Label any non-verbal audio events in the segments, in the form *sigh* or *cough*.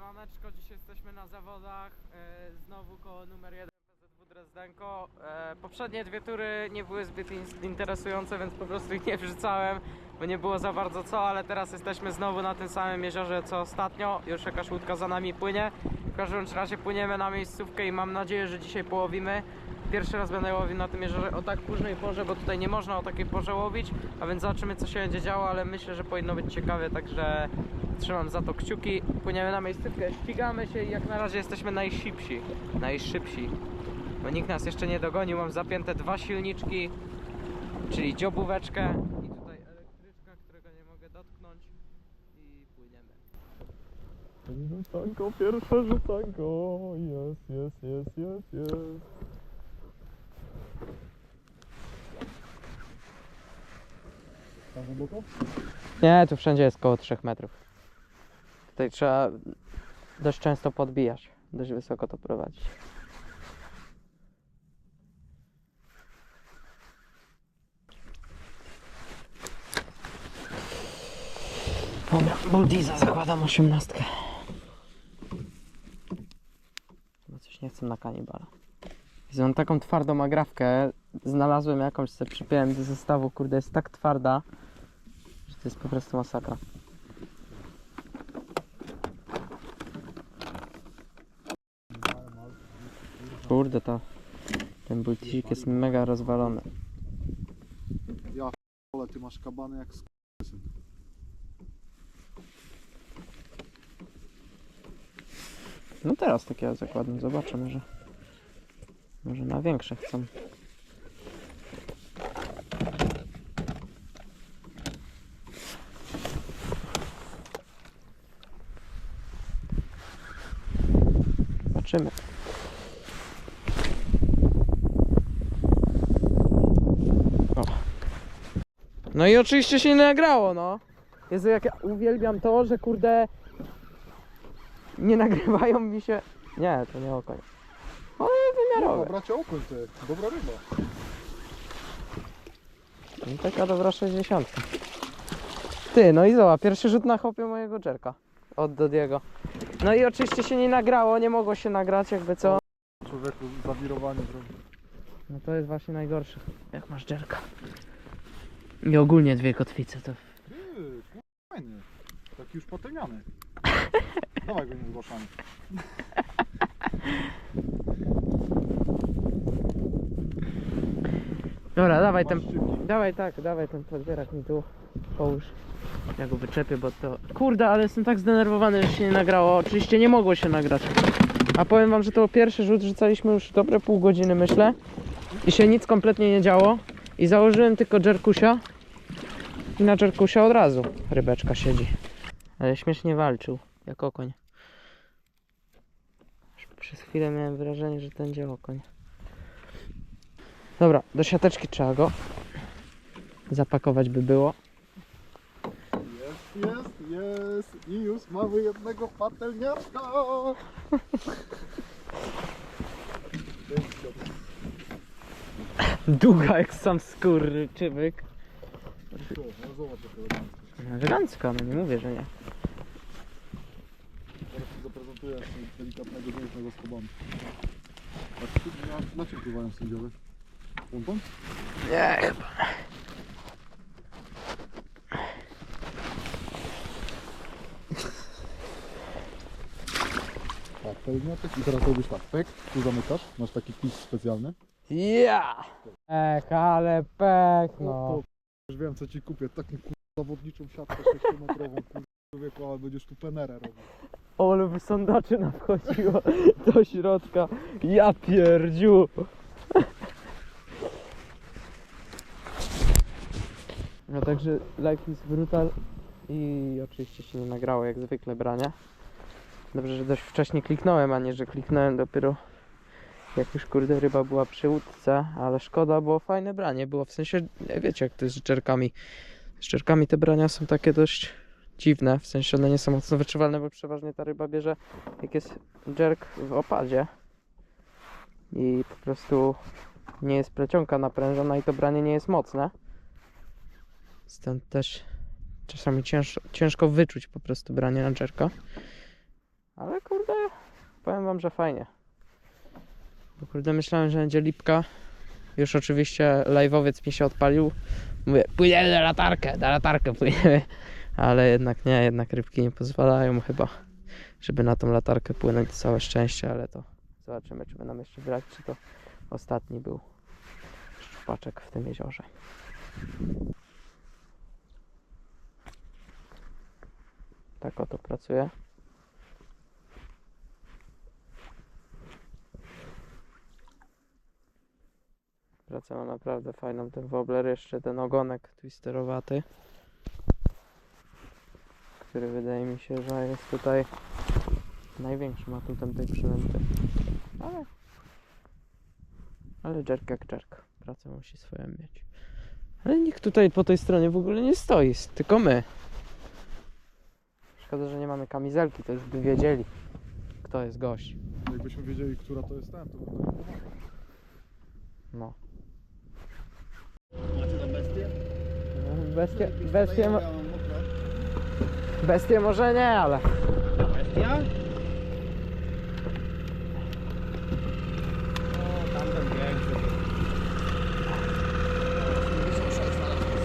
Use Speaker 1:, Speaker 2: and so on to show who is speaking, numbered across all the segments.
Speaker 1: Siemaneczko, dzisiaj jesteśmy na zawodach, e, znowu koło numer 1 PZW Drezdenko. E, poprzednie dwie tury nie były zbyt in- interesujące, więc po prostu ich nie wrzucałem, bo nie było za bardzo co, ale teraz jesteśmy znowu na tym samym jeziorze co ostatnio. Już jakaś łódka za nami płynie. W każdym razie płyniemy na miejscówkę i mam nadzieję, że dzisiaj połowimy. Pierwszy raz będę łowił na tym jeziorze o tak późnej porze, bo tutaj nie można o takiej porze łowić, a więc zobaczymy co się będzie działo, ale myślę, że powinno być ciekawie, także trzymam za to kciuki. Płyniemy na miejscówkę, ścigamy się i jak na razie jesteśmy najszybsi, najszybsi. Bo nikt nas jeszcze nie dogonił, mam zapięte dwa silniczki, czyli dziobóweczkę i tutaj elektryczka, którego nie mogę dotknąć i płyniemy.
Speaker 2: Rzucanko, pierwsze rzucanko. Jest, jest, jest, jest, jest. Tam głęboko?
Speaker 1: Nie, tu wszędzie jest koło 3 metrów. Tutaj trzeba dość często podbijać, dość wysoko to prowadzić. Dobra, Buldiza zakładam osiemnastkę. Chyba coś nie chcę na kanibala. Jezu, Mam taką twardą agrafkę. Znalazłem jakąś, sobie przypiąłem do zestawu. Kurde, jest tak twarda, że to jest po prostu masakra. Kurde, to ten bultizik jest mega rozwalony.
Speaker 2: Ja ale ty masz kabany jak sk...
Speaker 1: No teraz takie ja zakładam, zobaczę może. Może na większe chcą. Zobaczymy. No i oczywiście się nie nagrało, no. Jezu, jak ja uwielbiam to, że kurde nie nagrywają mi się. Nie, to nie okoń. Ale wymiarowe.
Speaker 2: Dobra, cię okoń ty, dobra ryba.
Speaker 1: No, taka dobra 60. Ty, no i zobacz, pierwszy rzut na chopie mojego Jerka. Od Dodiego. No i oczywiście się nie nagrało, nie mogło się nagrać, jakby co.
Speaker 2: Człowieku zawirowanie zrobił.
Speaker 1: No to jest właśnie najgorsze. Jak masz Jerka. I ogólnie dwie kotwice to.
Speaker 2: Fajny. Taki już potęmiany. *laughs* Dawaj go nie zgłaszamy.
Speaker 1: Dobra, dawaj ten. Dawaj tak, dawaj ten podbierak mi tu. Połóż. Ja go wyczepię, bo to. Kurde, ale jestem tak zdenerwowany, że się nie nagrało. Oczywiście nie mogło się nagrać. A powiem wam, że to był pierwszy rzut, rzucaliśmy już dobre pół godziny, myślę. I się nic kompletnie nie działo. I założyłem tylko Jerkusia. I na Jerkusia od razu rybeczka siedzi. Ale śmiesznie walczył, jak okoń. Przez chwilę miałem wrażenie, że to będzie okoń. Dobra, do siateczki trzeba go zapakować by było.
Speaker 2: Jest, jest, jest. I już mamy jednego patelniaczka.
Speaker 1: Długa jak sam skurczybyk.
Speaker 2: Tu, no zobacz jak elegancko.
Speaker 1: Elegancka, no nie mówię, że nie.
Speaker 2: Teraz ci zaprezentuję delikatnego, pięknego skobanu. A ty, na, na czym pływają sędziowie? Pompon?
Speaker 1: Nie, chyba.
Speaker 2: Tak, pełniatek i teraz robisz tak, pyk, tu zamykasz, masz taki kij specjalny.
Speaker 1: Ja! Ech, ale pech, no.
Speaker 2: Już wiem co ci kupię, taką zawodniczą siatkę 6-metrową, *laughs* kur... człowieku, ale będziesz tu penerę robił.
Speaker 1: Ole by sondaczyna wchodziło *laughs* do środka. Ja pierdziu. No także life is brutal i oczywiście się nie nagrało jak zwykle brania. Dobrze, że dość wcześnie kliknąłem, a nie, że kliknąłem dopiero jak już kurde ryba była przy łódce, ale szkoda, bo fajne branie było, w sensie, wiecie jak to jest z czerkami. Z czerkami te brania są takie dość dziwne, w sensie one nie są mocno wyczuwalne, bo przeważnie ta ryba bierze jak jest jerk w opadzie i po prostu nie jest plecionka naprężona i to branie nie jest mocne. Stąd też czasami ciężko, ciężko wyczuć po prostu branie na jerka. Ale kurde, powiem wam, że fajnie. Bo kurde, myślałem, że będzie lipka. Już oczywiście live'owiec mi się odpalił. Mówię, pójdziemy na latarkę, na latarkę pójdziemy. Ale jednak nie, jednak rybki nie pozwalają chyba, żeby na tą latarkę płynąć. Całe szczęście, ale to zobaczymy, czy będą jeszcze brać, czy to ostatni był szczupaczek w tym jeziorze. Tak oto pracuje. Pracę ma naprawdę fajną ten wobbler, jeszcze ten ogonek twisterowaty, który wydaje mi się, że jest tutaj największym atutem tej przynęty. Ale, ale jerk jak jerk. Praca musi swoją mieć. Ale nikt tutaj po tej stronie w ogóle nie stoi, tylko my. Szkoda, że nie mamy kamizelki, to już by wiedzieli, kto jest gość.
Speaker 2: Jakbyśmy wiedzieli, która to jest ten, to by.
Speaker 1: No.
Speaker 3: Macie tam bestię?
Speaker 1: Bestie, bestie, mo- bestie może nie, ale
Speaker 3: Bestia? O, tamten większy. 76 znalazłem.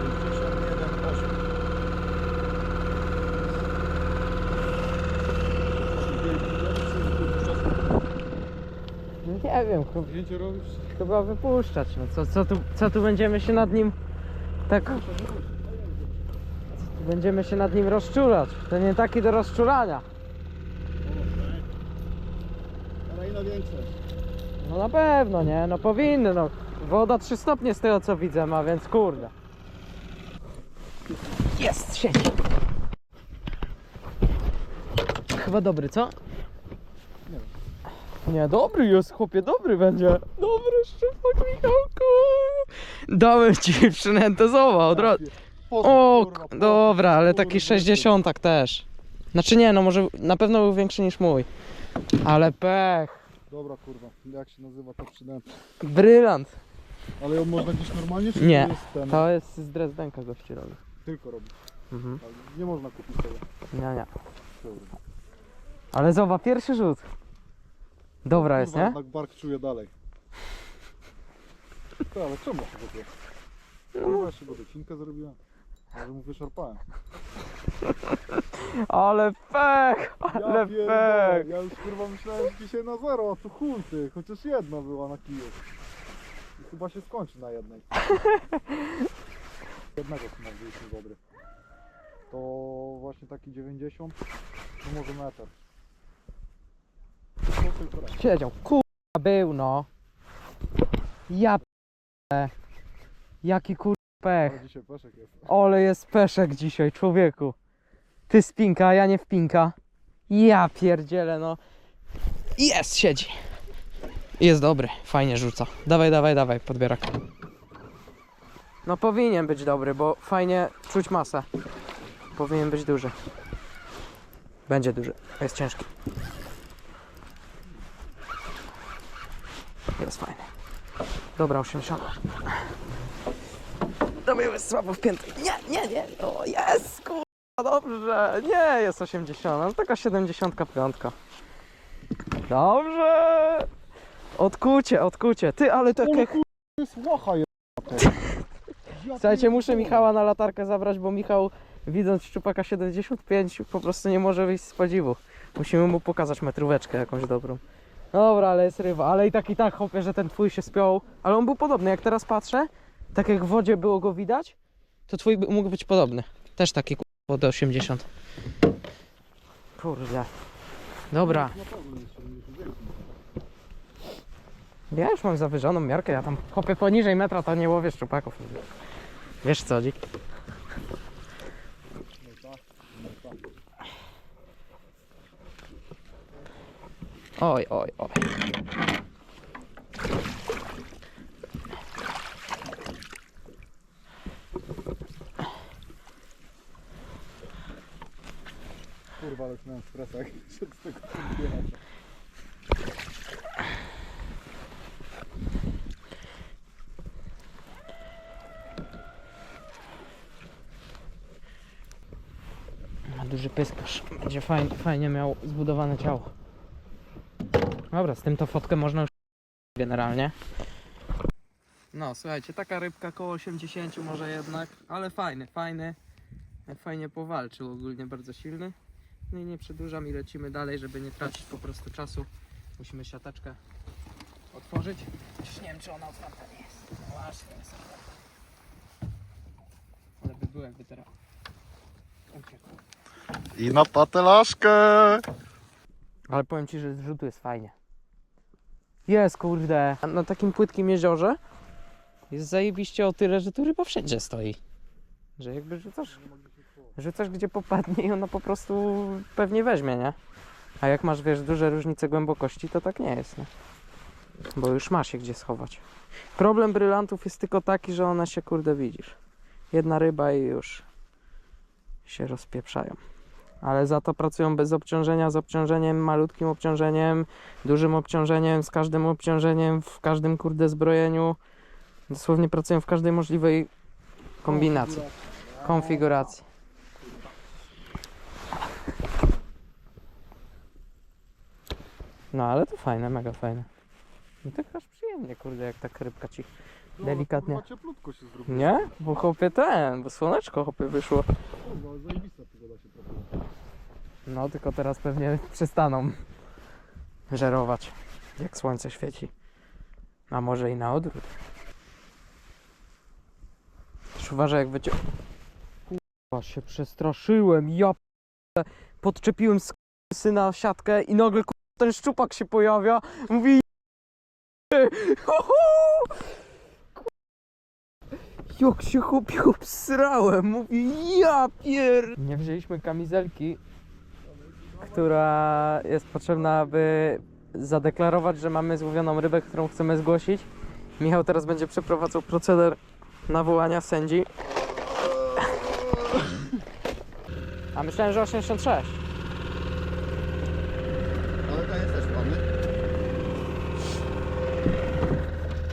Speaker 3: 61,8.
Speaker 1: nie wiem, chyba,
Speaker 2: Zdjęcie robisz?
Speaker 1: chyba wypuszczać. No co, co, tu, co tu będziemy się nad nim tak... Będziemy się nad nim rozczulać? To nie taki do rozczulania.
Speaker 2: Ale i na większe.
Speaker 1: No na pewno, nie? No powinny, no. Woda 3 stopnie z tego co widzę ma, więc kurde. Jest, siedzi. Chyba dobry, co?
Speaker 2: Nie
Speaker 1: dobry jest, chłopie, dobry będzie. Dobry szczupak, Michałku. Dałem ci przynętę, zobacz, od razu. O, k- dobra, ale taki 60 też. Znaczy nie, no może na pewno był większy niż mój. Ale pech.
Speaker 2: Dobra kurwa, jak się nazywa ta przynęta?
Speaker 1: Brylant.
Speaker 2: Ale ją można gdzieś normalnie, czy
Speaker 1: Nie,
Speaker 2: to jest ten?
Speaker 1: To jest z Dresdenka gości robi.
Speaker 2: Tylko robić.
Speaker 1: Mhm.
Speaker 2: Ale nie można kupić tego.
Speaker 1: Nie, nie.
Speaker 2: Dobra.
Speaker 1: Ale zobacz, pierwszy rzut. Dobra jest,
Speaker 2: Kurwa,
Speaker 1: nie?
Speaker 2: jednak bark czuje dalej. To, ale czemu się ogóle?
Speaker 1: No.
Speaker 2: Kurwa, jeszcze go docinkę zrobiłem. Ale mu wyszarpałem.
Speaker 1: Ale pech, ale
Speaker 2: pierdolę,
Speaker 1: pech.
Speaker 2: Ja już kurwa myślałem, że dzisiaj na zero, a tu chuj ty. Chociaż jedna była na kiju. I chyba się skończy na jednej. *laughs* Jednego znaleźliśmy dobry. To właśnie taki 90, to może metr.
Speaker 1: Siedział, kurwa był no. Ja p***e. Jaki kurwa pech.
Speaker 2: Dzisiaj peszek jest.
Speaker 1: Ole jest peszek dzisiaj, człowieku. Ty spinka, ja nie wpinka. Ja pierdzielę, no. Jest, siedzi. Jest dobry, fajnie rzuca. Dawaj, dawaj, dawaj, podbierak. No powinien być dobry, bo fajnie czuć masę. Powinien być duży. Będzie duży, jest ciężki. Jest fajny. Dobra, 80. Dobry, jest słabo wpięty. Nie, nie, nie. O, jest, kurwa, dobrze. Nie, jest 80, ale taka 75. Dobrze. Odkucie, odkucie. Ty, ale takie...
Speaker 2: jest łacha
Speaker 1: Słuchajcie, muszę. Michała na latarkę zabrać, bo Michał widząc szczupaka 75 po prostu nie może wyjść z podziwu. Musimy mu pokazać metróweczkę jakąś dobrą. Dobra, ale jest ryba, ale i tak i tak chłopie, że ten twój się spiął. Ale on był podobny, jak teraz patrzę, tak jak w wodzie było go widać, to twój by- mógł być podobny. Też taki k***a do 80. Kurde. Dobra,
Speaker 2: Na pewno jest 70.
Speaker 1: ja już mam zawyżoną miarkę, ja tam chłopie poniżej metra to nie łowię szczupaków. Wiesz co, dzik?
Speaker 2: No tak, no tak.
Speaker 1: Oj, oj, oj.
Speaker 2: Kurwa, ale już miałem stresa, jak się z tego podbierać.
Speaker 1: Ma duży duży pyskarz. Będzie fajnie, fajnie miał zbudowane ciało. Dobra, z tym to fotkę można już *laughs* generalnie. No, słuchajcie, taka rybka koło 80 może jednak, ale fajny, fajny. Fajnie powalczył, ogólnie bardzo silny. No i nie przedłużam i lecimy dalej, żeby nie tracić po prostu czasu. Musimy siateczkę otworzyć. Już nie wiem, czy ona otwarta nie jest. No właśnie, jest otwarta. Ale by było jakby teraz uciekł.
Speaker 2: I na patelaszkę!
Speaker 1: Ale powiem ci, że z rzutu jest fajnie. Jest, kurde. Na takim płytkim jeziorze jest zajebiście o tyle, że tu ryba wszędzie stoi. Że jakby rzucasz, rzucasz gdzie popadnie i ona po prostu pewnie weźmie, nie? A jak masz, wiesz, duże różnice głębokości, to tak nie jest, nie? Bo już ma się gdzie schować. Problem brylantów jest tylko taki, że one się, kurde, widzisz. Jedna ryba i już się rozpieprzają ale za to pracują bez obciążenia, z obciążeniem, malutkim obciążeniem, dużym obciążeniem, z każdym obciążeniem, w każdym kurde zbrojeniu. Dosłownie pracują w każdej możliwej kombinacji, konfiguracji. No ale to fajne, mega fajne. No tak aż przyjemnie, kurde, jak tak rybka ci Delikatnie.
Speaker 2: Cieplutko się zrobiło.
Speaker 1: Nie? Bo chłopie ten, bo słoneczko chłopie wyszło.
Speaker 2: Kurwa, zajebista pogoda się trafiła.
Speaker 1: No, tylko teraz pewnie przestaną żerować, jak słońce świeci. A może i na odwrót. Też uważaj, jak wycie... Kurwa, się przestraszyłem, ja p- Podczepiłem z syna siatkę i nagle kurwa, ten szczupak się pojawia. Mówi... Ho, ho! Jak się chłopie obsrałem, mówi ja pier... Nie wzięliśmy kamizelki, która jest potrzebna, aby zadeklarować, że mamy złowioną rybę, którą chcemy zgłosić. Michał teraz będzie przeprowadzał proceder nawołania sędzi. A myślałem, że 86.
Speaker 2: Ale ta jest też panny.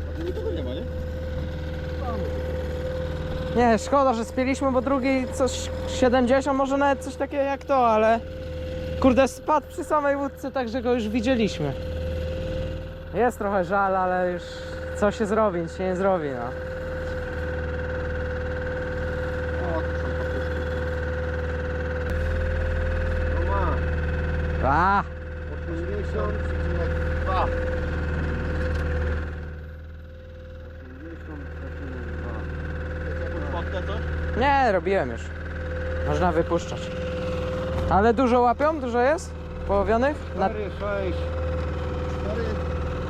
Speaker 2: A tu nikogo nie ma, nie?
Speaker 1: Nie, szkoda, że spieliśmy, bo drugi coś 70, może nawet coś takiego jak to, ale kurde spadł przy samej łódce, także go już widzieliśmy. Jest trochę żal, ale już co się zrobi, nic się nie zrobi, no.
Speaker 2: O, tu są. No ma.
Speaker 1: A,
Speaker 2: 80,2. 80,2. Fotkę coś?
Speaker 1: Nie, robiłem już. Można wypuszczać. Ale dużo łapią? Dużo jest? Połowionych? Na...
Speaker 2: 4, 6. 4.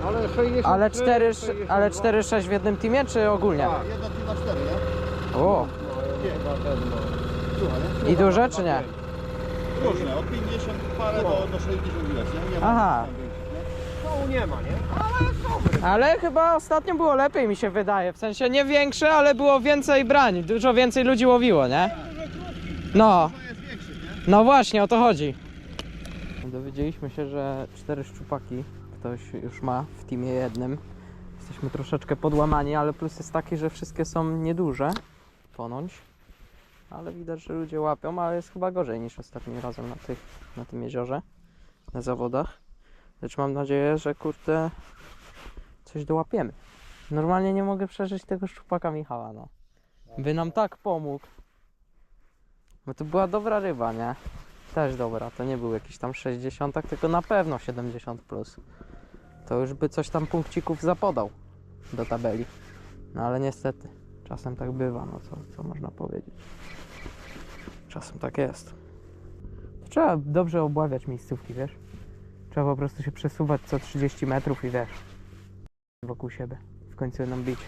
Speaker 2: Ale 60.
Speaker 1: Ale 4, ale 4-6 w jednym teamie, czy ogólnie?
Speaker 2: Tak, jedna piwa 4, nie?
Speaker 1: O,
Speaker 2: Nie, chyba ten, no. Nie?
Speaker 1: i duże czy nie?
Speaker 4: Różne, od 50 parę do, do 60 widać, nie? nie ma
Speaker 1: Aha.
Speaker 4: Nie?
Speaker 2: Ma, nie?
Speaker 1: Ale chyba ostatnio było lepiej mi się wydaje. W sensie nie większe, ale było więcej brań. Dużo więcej ludzi łowiło, nie? No, no właśnie o to chodzi. Dowiedzieliśmy się, że cztery szczupaki ktoś już ma w teamie jednym. Jesteśmy troszeczkę podłamani, ale plus jest taki, że wszystkie są nieduże. Ponoć. Ale widać, że ludzie łapią, ale jest chyba gorzej niż ostatnim razem na, tych, na tym jeziorze. Na zawodach. Lecz mam nadzieję, że kurde coś dołapiemy. Normalnie nie mogę przeżyć tego szczupaka Michała, no. By nam tak pomógł. Bo to była dobra ryba, nie? Też dobra, to nie był jakiś tam 60, tylko na pewno 70 plus. To już by coś tam punkcików zapodał do tabeli. No ale niestety, czasem tak bywa, no co, co można powiedzieć. Czasem tak jest. Trzeba dobrze obławiać miejscówki, wiesz? Trzeba po prostu się przesuwać co 30 metrów i wiesz, wokół siebie. W końcu jedną bić.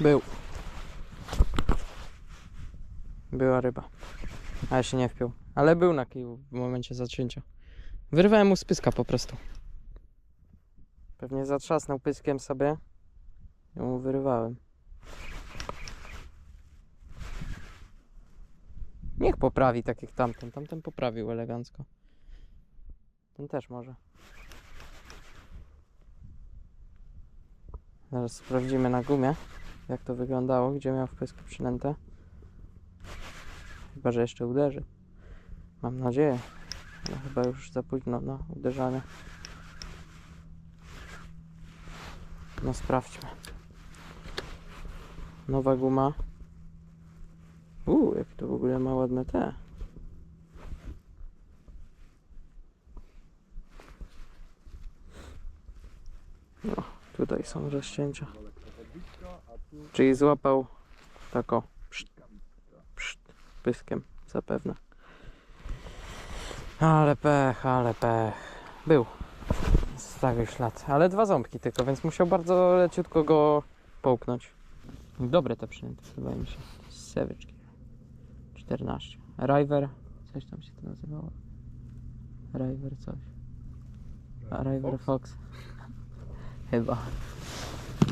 Speaker 1: Był. Była ryba. Ale się nie wpiął. Ale był na kiju w momencie zacięcia. Wyrwałem mu z pyska po prostu. Pewnie zatrzasnął pyskiem sobie. I mu wyrywałem. Niech poprawi tak jak tamten. Tamten poprawił elegancko. Ten też może. Zaraz sprawdzimy na gumie, jak to wyglądało, gdzie miał w pysku przynętę. Chyba, że jeszcze uderzy. Mam nadzieję. No chyba już za późno na uderzanie. No sprawdźmy. Nowa guma. Uuu, jak to w ogóle ma ładne te. No, tutaj są rozcięcia. Czyli złapał tako pyskiem zapewne. Ale pech, ale pech. Był. Stawił ślad. Ale dwa ząbki tylko, więc musiał bardzo leciutko go połknąć. Dobre te przynęty, wydaje mi się. Gear. 14. River. Coś tam się to nazywało. River coś. A River Fox. *laughs* Chyba.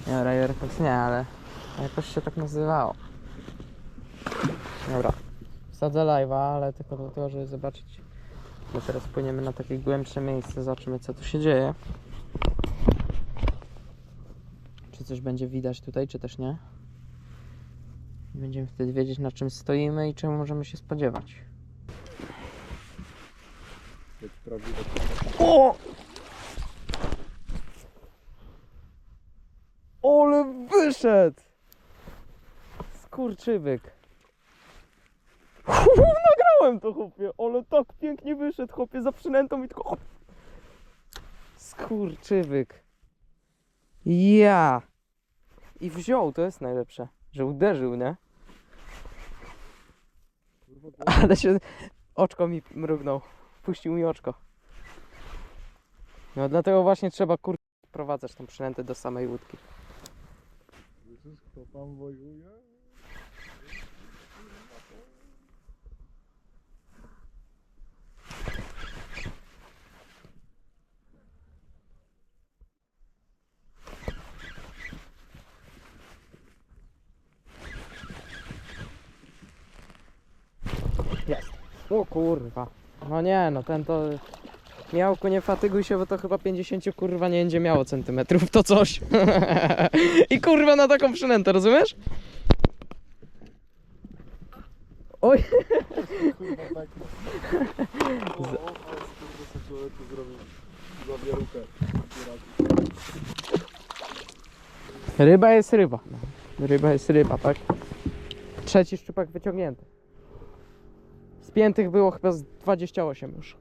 Speaker 1: Nie, River Fox nie, ale jakoś się tak nazywało. Dobra. Wsadzę live'a, ale tylko do tego, żeby zobaczyć. Bo teraz płyniemy na takie głębsze miejsce, zobaczymy co tu się dzieje. Czy coś będzie widać tutaj, czy też nie. Będziemy wtedy wiedzieć na czym stoimy i czego możemy się spodziewać. O! Ole wyszedł! Skurczybyk. Nagrałem to chłopie, ale tak pięknie wyszedł chłopie za przynętą i tylko hop. Skurczybyk. Ja. I wziął, to jest najlepsze, że uderzył, nie? Ale się oczko mi mrugnął. Puścił mi oczko. No dlatego właśnie trzeba kur... prowadzać tą przynętę do samej łódki.
Speaker 2: Wiesz, kto tam wojuje?
Speaker 1: Jest. O kurwa. No nie, no ten to... Miałku, nie fatyguj się, bo to chyba 50 kurwa nie będzie miało centymetrów, to coś. *laughs* I kurwa na taką przynętę, rozumiesz? Oj,
Speaker 2: Kurwa *laughs* tak.
Speaker 1: Ryba jest ryba. Ryba jest ryba, tak? Trzeci szczupak wyciągnięty. Spiętych było chyba z 28 już.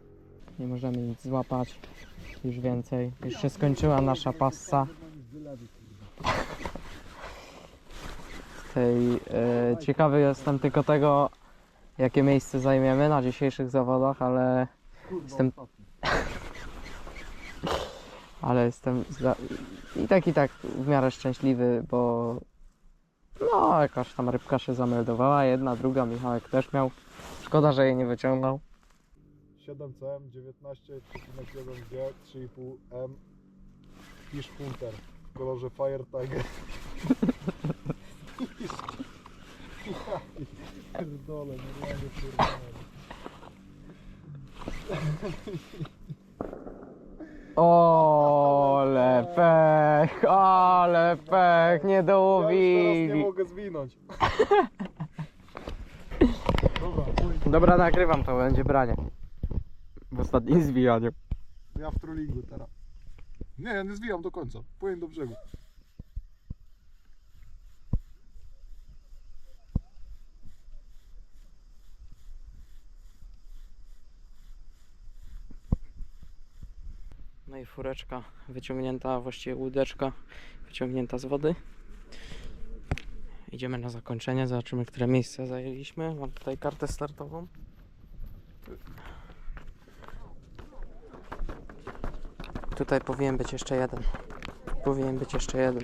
Speaker 1: Nie możemy nic złapać. Już więcej. Już się skończyła nasza passa. *laughs* Tej, e, ciekawy jestem tylko tego, jakie miejsce zajmiemy na dzisiejszych zawodach, ale, Jestem- *laughs* ale jestem za, i tak i tak w miarę szczęśliwy, bo no jakaś tam rybka się zameldowała, jedna, druga, Michałek też miał. Szkoda, że jej nie wyciągnął.
Speaker 2: 7cm, 19,1 G, 3,5 M. Fish Hunter w kolorze Fire Tiger. Pierdolę, normalnie.
Speaker 1: Ole pech, ale pech, nie
Speaker 2: Ja już teraz nie
Speaker 1: dołowili.
Speaker 2: mogę zwinąć. *laughs* Dobra,
Speaker 1: nagrywam to, będzie branie. W ostatnim zwijaniu.
Speaker 2: Ja w trollingu teraz. Nie, ja nie zwijam do końca. Płyń do brzegu.
Speaker 1: No i fureczka wyciągnięta, właściwie łódeczka wyciągnięta z wody. Idziemy na zakończenie, zobaczymy, które miejsce zajęliśmy. Mam tutaj kartę startową. Tutaj powinien być jeszcze jeden. Powinien być jeszcze jeden.